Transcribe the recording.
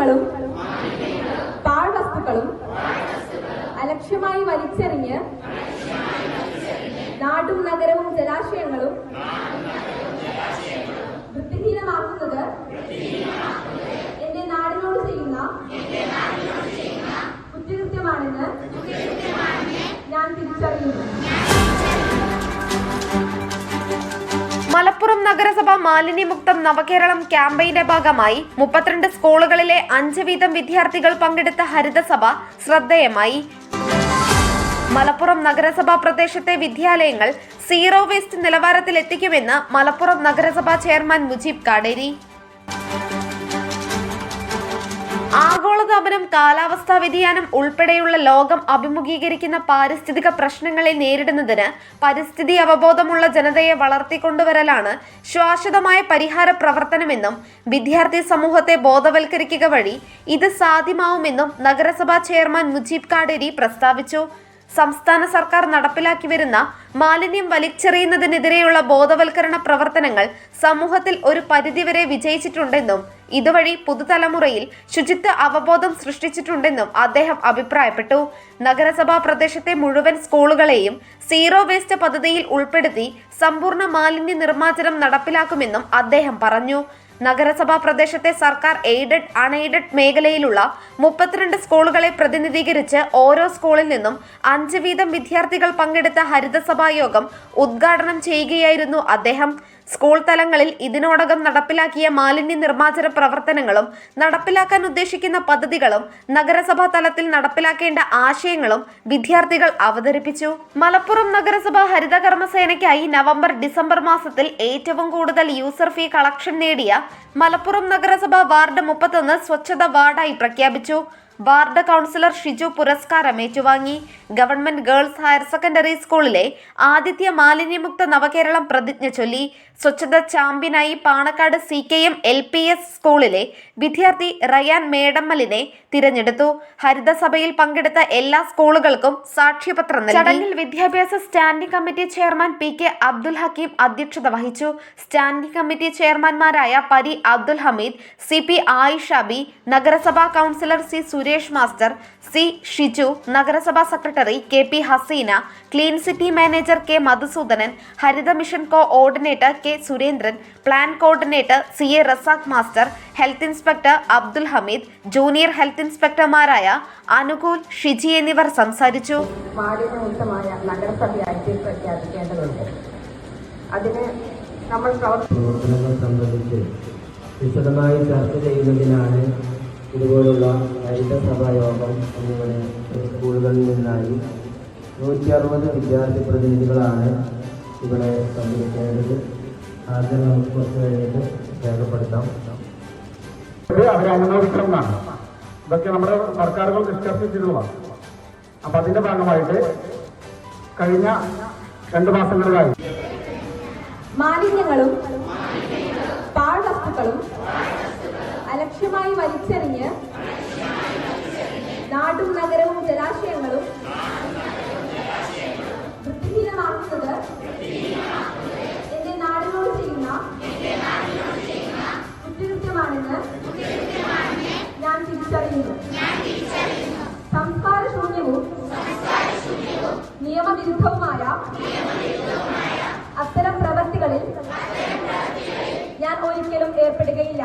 മാലിന്യങ്ങളും പാഴ്വസ്തുക്കളും അലക്ഷ്യമായി വലിച്ചെറിഞ്ഞ് നാടും നഗരവും ജലാശയങ്ങളും വൃത്തിഹീനമാക്കുന്നത് എന്റെ നാടിനോട് ചെയ്യുന്ന മലപ്പുറം നഗരസഭ മാലിന്യമുക്തം നവകേരളം ക്യാമ്പയിന്റെ ഭാഗമായി മുപ്പത്തിരണ്ട് സ്കൂളുകളിലെ അഞ്ച് വീതം വിദ്യാർത്ഥികൾ പങ്കെടുത്ത ഹരിതസഭ ശ്രദ്ധേയമായി. മലപ്പുറം നഗരസഭാ പ്രദേശത്തെ വിദ്യാലയങ്ങൾ സീറോ വേസ്റ്റ് നിലവാരത്തിൽ എത്തിക്കുമെന്ന് മലപ്പുറം നഗരസഭാ ചെയർമാൻ മുജീബ് കാടേരി. ആഗോളതാപനം കാലാവസ്ഥാ വ്യതിയാനം ഉൾപ്പെടെയുള്ള ലോകം അഭിമുഖീകരിക്കുന്ന പാരിസ്ഥിതിക പ്രശ്നങ്ങളെ നേരിടുന്നതിന് പരിസ്ഥിതി അവബോധമുള്ള ജനതയെ വളർത്തിക്കൊണ്ടുവരലാണ് ശാശ്വതമായ പരിഹാര പ്രവർത്തനമെന്നും വിദ്യാർത്ഥി സമൂഹത്തെ ബോധവൽക്കരിക്കുക വഴി ഇത് സാധ്യമാവുമെന്നും നഗരസഭാ ചെയർമാൻ മുജീബ് കാടേരി പ്രസ്താവിച്ചു. സംസ്ഥാന സർക്കാർ നടപ്പിലാക്കി വരുന്ന മാലിന്യം വലിച്ചെറിയുന്നതിനെതിരെയുള്ള ബോധവൽക്കരണ പ്രവർത്തനങ്ങൾ സമൂഹത്തിൽ ഒരു പരിധിവരെ വിജയിച്ചിട്ടുണ്ടെന്നും ഇതുവഴി പുതുതലമുറയിൽ ശുചിത്വ അവബോധം സൃഷ്ടിച്ചിട്ടുണ്ടെന്നും അദ്ദേഹം അഭിപ്രായപ്പെട്ടു. നഗരസഭാ പ്രദേശത്തെ മുഴുവൻ സ്കൂളുകളെയും സീറോ വേസ്റ്റ് പദ്ധതിയിൽ ഉൾപ്പെടുത്തി സമ്പൂർണ മാലിന്യ നിർമ്മാർജനം നടപ്പിലാക്കുമെന്നും അദ്ദേഹം പറഞ്ഞു. നഗരസഭാ പ്രദേശത്തെ സർക്കാർ എയ്ഡഡ് അൺഎയ്ഡഡ് മേഖലയിലുള്ള മുപ്പത്തിരണ്ട് സ്കൂളുകളെ പ്രതിനിധീകരിച്ച് ഓരോ സ്കൂളിൽ നിന്നും അഞ്ച് വീതം വിദ്യാർത്ഥികൾ പങ്കെടുത്ത ഹരിതസഭാ യോഗം ഉദ്ഘാടനം ചെയ്യുകയായിരുന്നു അദ്ദേഹം. സ്കൂൾ തലങ്ങളിൽ ഇതിനോടകം നടപ്പിലാക്കിയ മാലിന്യ നിർമ്മാർജന പ്രവർത്തനങ്ങളും നടപ്പിലാക്കാൻ ഉദ്ദേശിക്കുന്ന പദ്ധതികളും നഗരസഭാ തലത്തിൽ നടപ്പിലാക്കേണ്ട ആശയങ്ങളും വിദ്യാർത്ഥികൾ അവതരിപ്പിച്ചു. മലപ്പുറം നഗരസഭ ഹരിത കർമ്മസേനയ്ക്കായി നവംബർ ഡിസംബർ മാസത്തിൽ ഏറ്റവും കൂടുതൽ യൂസർ ഫീ കളക്ഷൻ നേടിയ മലപ്പുറം നഗരസഭ വാർഡ് മുപ്പത്തൊന്ന് സ്വച്ഛത വാർഡായി പ്രഖ്യാപിച്ചു. വാർഡ് കൗൺസിലർ ഷിജു പുരസ്കാരം ഏറ്റുവാങ്ങി. ഗവൺമെന്റ് ഗേൾസ് ഹയർ സെക്കൻഡറി സ്കൂളിലെ ആദിത്യ മാലിന്യമുക്ത നവകേരളം പ്രതിജ്ഞ ചൊല്ലി. സ്വച്ഛത ചാമ്പ്യനായി Panakkad C K M L P S സ്കൂളിലെ വിദ്യാർത്ഥി റയാൻ മേടമ്മലിനെ തിരഞ്ഞെടുത്തു. ഹരിതസഭയിൽ പങ്കെടുത്ത എല്ലാ സ്കൂളുകൾക്കും സാക്ഷ്യപത്രം നൽകി. ചടങ്ങിൽ വിദ്യാഭ്യാസ standing committee chairman P K Abdul Hakeem അധ്യക്ഷത വഹിച്ചു. സ്റ്റാൻഡിംഗ് കമ്മിറ്റി ചെയർമാൻമാരായ പരി Abdul Hameed C P Ayisha B നഗരസഭാ councillor C Suresh master C Shiju നഗരസഭാ secretary K P Haseena clean city manager K Madhusoodanan Haritha mission coordinator K Surendran plan coordinator C A Razak master health inspector Abdul Hameed junior health ഇൻസ്പെക്ടർമാരായ അനുകൂൽ Shiji എന്നിവർ സംസാരിച്ചു. അതിന് നമ്മൾ പ്രവർത്തി പ്രവർത്തനങ്ങൾ സംബന്ധിച്ച് വിശദമായി ചർച്ച ചെയ്യുന്നതിനാണ് ഇതുപോലുള്ള ഹരിതസഭാ യോഗം എന്നിവിടെ സ്കൂളുകളിൽ നിന്നായി നൂറ്റി അറുപത് വിദ്യാർത്ഥി പ്രതിനിധികളാണ് ഇവിടെ പങ്കെടുക്കേണ്ടത്. ആദ്യം നമുക്ക് കുറച്ച് കഴിഞ്ഞിട്ട് രേഖപ്പെടുത്താം. അവരെ അനുമോദിക്കണമെന്നാണ് ഇതൊക്കെ നമ്മുടെ സർക്കാരുകൾ ഡിസ്കസ് ചെയ്തതാണ് അപ്പൊ അതിന്റെ ഭാഗമായിട്ട് കഴിഞ്ഞ രണ്ട് മാസങ്ങളിലായി മാലിന്യങ്ങളും പാഴ്വസ്തുക്കളും അലക്ഷ്യമായി വലിച്ചെറിഞ്ഞ് നാടും നഗരവും ജലാശയങ്ങളും വൃത്തിഹീനമാക്കുന്നത് എന്റെ നാടിനോട് ചെയ്യുന്ന കുറ്റകൃത്യമാണെന്ന് ഞാൻ തിരിച്ചറിയുന്നു. സംസ്കാര ശൂന്യവും നിയമവിരുദ്ധവുമായ അത്തരം പ്രവൃത്തികളിൽ ഞാൻ ഒരിക്കലും ഏർപ്പെടുകയില്ല.